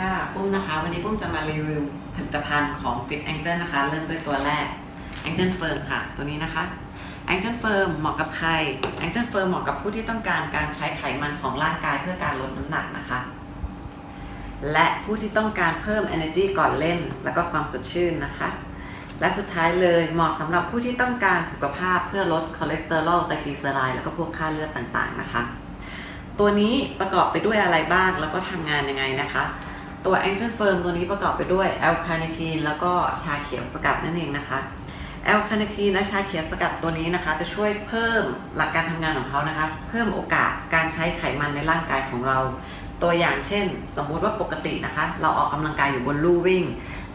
ค่ะ ปุ้มนะคะ วันนี้ปุ้มจะมารีวิวผลิตภัณฑ์ของ Fit Angel นะคะ เริ่มด้วยตัวแรก Angel Firm ค่ะ ตัวนี้นะคะ Angel Firm เหมาะกับใคร Angel Firm เหมาะกับผู้ที่ต้องการการใช้ไขมันของร่างกายเพื่อการลดน้ำหนักนะคะ และผู้ที่ต้องการเพิ่ม energy ก่อนเล่น แล้วก็ความสดชื่นนะคะ และสุดท้ายเลยเหมาะสำหรับผู้ที่ต้องการสุขภาพเพื่อลดคอเลสเตอรอลไตรกลีเซอไรด์แล้วก็พวกค่าเลือดต่างๆนะคะตัวนี้ประกอบไปด้วยอะไรบ้างแล้วก็ทำงานยังไงนะคะ ตัว Angel Firm ตัวนี้ประกอบไปด้วยแอลคาเนทีนแล้วก็ชาเขียวสกัดนั่นเองนะคะแอลคาเนทีนและชาเขียวสกัดตัวนี้นะคะ จะช่วยเพิ่มหลักการทำงานของเขานะคะ เพิ่มโอกาสการใช้ไขมันในร่างกายของเรา ตัวอย่างเช่น สมมุติว่าปกตินะคะ เราออกกำลังกายอยู่บนลู่วิ่ง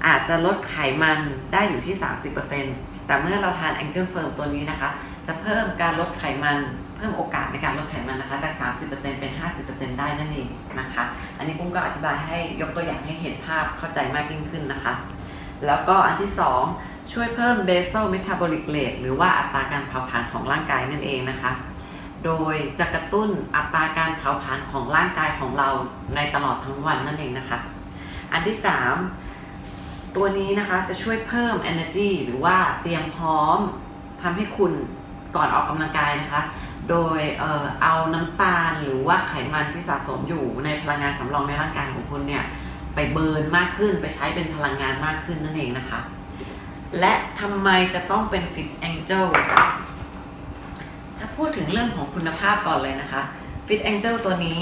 อาจจะลดไขมันได้อยู่ที่ 30%แต่เมื่อเราทาน Angel Firm ตัวนี้นะคะ จะเพิ่มการลดไขมัน เพิ่มโอกาสในการลดไขมันนะคะ จาก 30%เป็น 50%ได้นั่นเะอันนี้ปุ้มก็อธิบายให้ยกตัวอย่างให้เห็นภาพเข้าใจมากยิ่งขึ้นนะคะ แล้วก็อันที่ 2 ช่วยเพิ่ม basal metabolic rate หรือว่าอัตราการเผาผลาญของร่างกายนั่นเองนะคะ โดยจะกระตุ้นอัตราการเผาผลาญของร่างกายของเราในตลอดทั้งวันนั่นเองนะคะ อันที่ 3 ตัวนี้นะคะจะช่วยเพิ่ม energy หรือว่าเตรียมพร้อมทำให้คุณก่อนออกกำลังกายนะคะ โดยเอ่อเอาน้ำตาลหรือว่าไขมันที่สะสมอยู่ในพลังงานสำรองในร่างกายของคุณเนี่ยไปเบิร์นมากขึ้นไปใช้เป็นพลังงานมากขึ้นนั่นเองนะคะ และทำไมจะต้องเป็น Fit Angel ถ้าพูดถึงเรื่องของคุณภาพก่อนเลยนะคะ Fit Angel ตัวนี้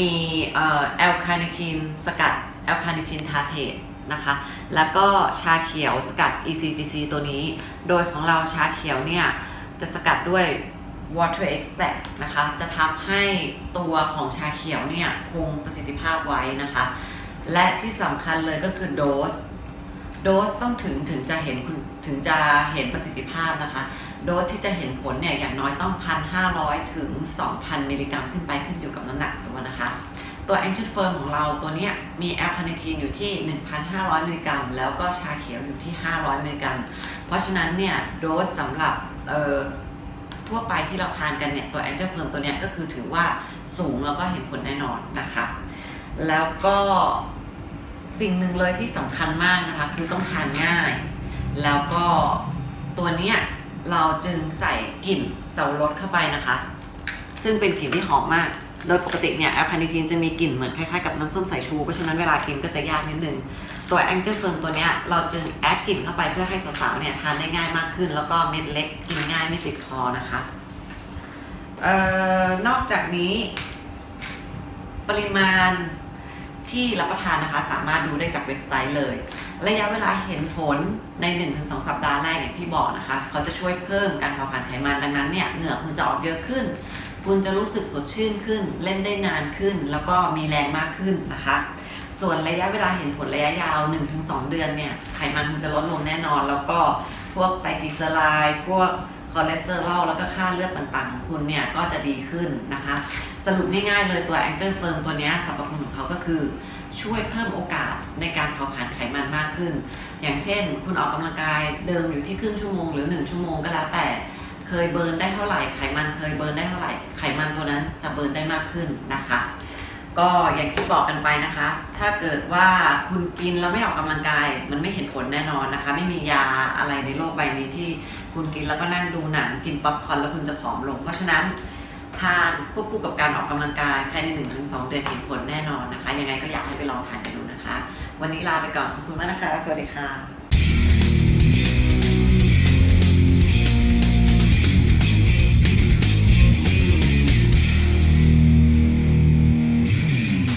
มีแอลคาเนทีนสกัดแอลคาเนทีนทาเทตนะคะ แล้วก็ชาเขียวสกัด ECGC ตัวนี้ โดยของเราชาเขียวเนี่ยจะสกัดด้วย water extract นะคะ จะทำให้ตัวของชาเขียวเนี่ย คงประสิทธิภาพไว้นะคะ และที่สำคัญเลยก็คือโดส โดสต้องถึงถึงจะเห็นถึงจะเห็นประสิทธิภาพนะคะ โดสที่จะเห็นผลเนี่ย อย่างน้อยต้อง 1,500 ถึง 2,000 มิลลิกรัมขึ้นไปขึ้นอยู่กับน้ำหนักตัวนะคะตัว Angel Firm ของเราตัวนี้มีแอลคาเนทีนอยู่ที่ 1,500 มิลลิกรัม แล้วก็ชาเขียวอยู่ที่ 500 มิลลิกรัม เพราะฉะนั้นเนี่ย โดสสำหรับเอ่อ ทั่วไปที่เราทานกันเนี่ยตัวแอนเจอร์เฟิร์มตัวเนี้ยก็คือถือว่าสูงแล้วก็เห็นผลแน่นอนนะคะ แล้วก็สิ่งหนึ่งเลยที่สำคัญมากนะคะ คือต้องทานง่าย แล้วก็ตัวเนี้ยเราจึงใส่กลิ่นเสาวรสเข้าไปนะคะ ซึ่งเป็นกลิ่นที่หอมมาก โดยปกติเนี่ยแอลคาเนทีนจะมีกลิ่นเหมือนคล้ายๆกับน้ำส้มสายชู เพราะฉะนั้นเวลากินก็จะยากนิดนึง ตัว Angel Firm ตัวเนี้ยเราจึงแอดกลิ่นเข้าไปเพื่อให้สาวๆเนี่ยทานได้ง่ายมากขึ้น แล้วก็เม็ดเล็กกินง่ายไม่ติดคอนะคะเอ่อนอกจากนี้ ปริมาณที่รับประทานนะคะ สามารถดูได้จากเว็บไซต์เลย ระยะเวลาเห็นผลใน 1-2 สัปดาห์แรกอย่างที่บอกนะคะ เขาจะช่วยเพิ่มการเผาผลาญไขมันดังนั้นเนี่ยเหงื่อคุณจะออกเยอะขึ้น คุณจะรู้สึกสดชื่นขึ้น เล่นได้นานขึ้น แล้วก็มีแรงมากขึ้นนะคะ ส่วนระยะเวลาเห็นผลระยะยาว 1-2 เดือนเนี่ยไขมันคุณจะลดลงแน่นอน แล้วก็พวกไตรกลีเซอไรด์พวกคอเลสเตอรอลแล้วก็ค่าเลือดต่างๆของคุณเนี่ยก็จะดีขึ้นนะคะ สรุปง่ายๆเลยตัว Angel Firm ตัวนี้สรรพคุณของเขาก็คือ ช่วยเพิ่มโอกาสในการเผาผลาญไขมันมากขึ้น อย่างเช่น คุณออกกำลังกายเดิมอยู่ที่ครึ่งชั่วโมงหรือ 1 ชั่วโมงก็แล้วแต่ ยเบิร์นได้เท่าไหร่ไขมันเคยเบิร์นได้เท่าไหร่ไขมันตัวนั้นจะเบิร์นได้มากขึ้นนะคะ ก็อย่างที่บอกกันไปนะคะ ถ้าเกิดว่าคุณกินแล้วไม่ออกกำลังกาย มันไม่เห็นผลแน่นอนนะคะ ไม่มียาอะไรในโลกใบนี้ที่คุณกินแล้วก็นั่งดูหนังกินป๊อปคอร์นแล้วคุณจะผอมลง เพราะฉะนั้นทานควบคู่กับการออกกำลังกายภายใน 1-2 เดือนเห็นผลแน่นอนนะคะ ยังไงก็อยากให้ไปลองทานกันดูนะคะ วันนี้ลาไปก่อนขอบคุณมากนะคะ สวัสดีค่ะ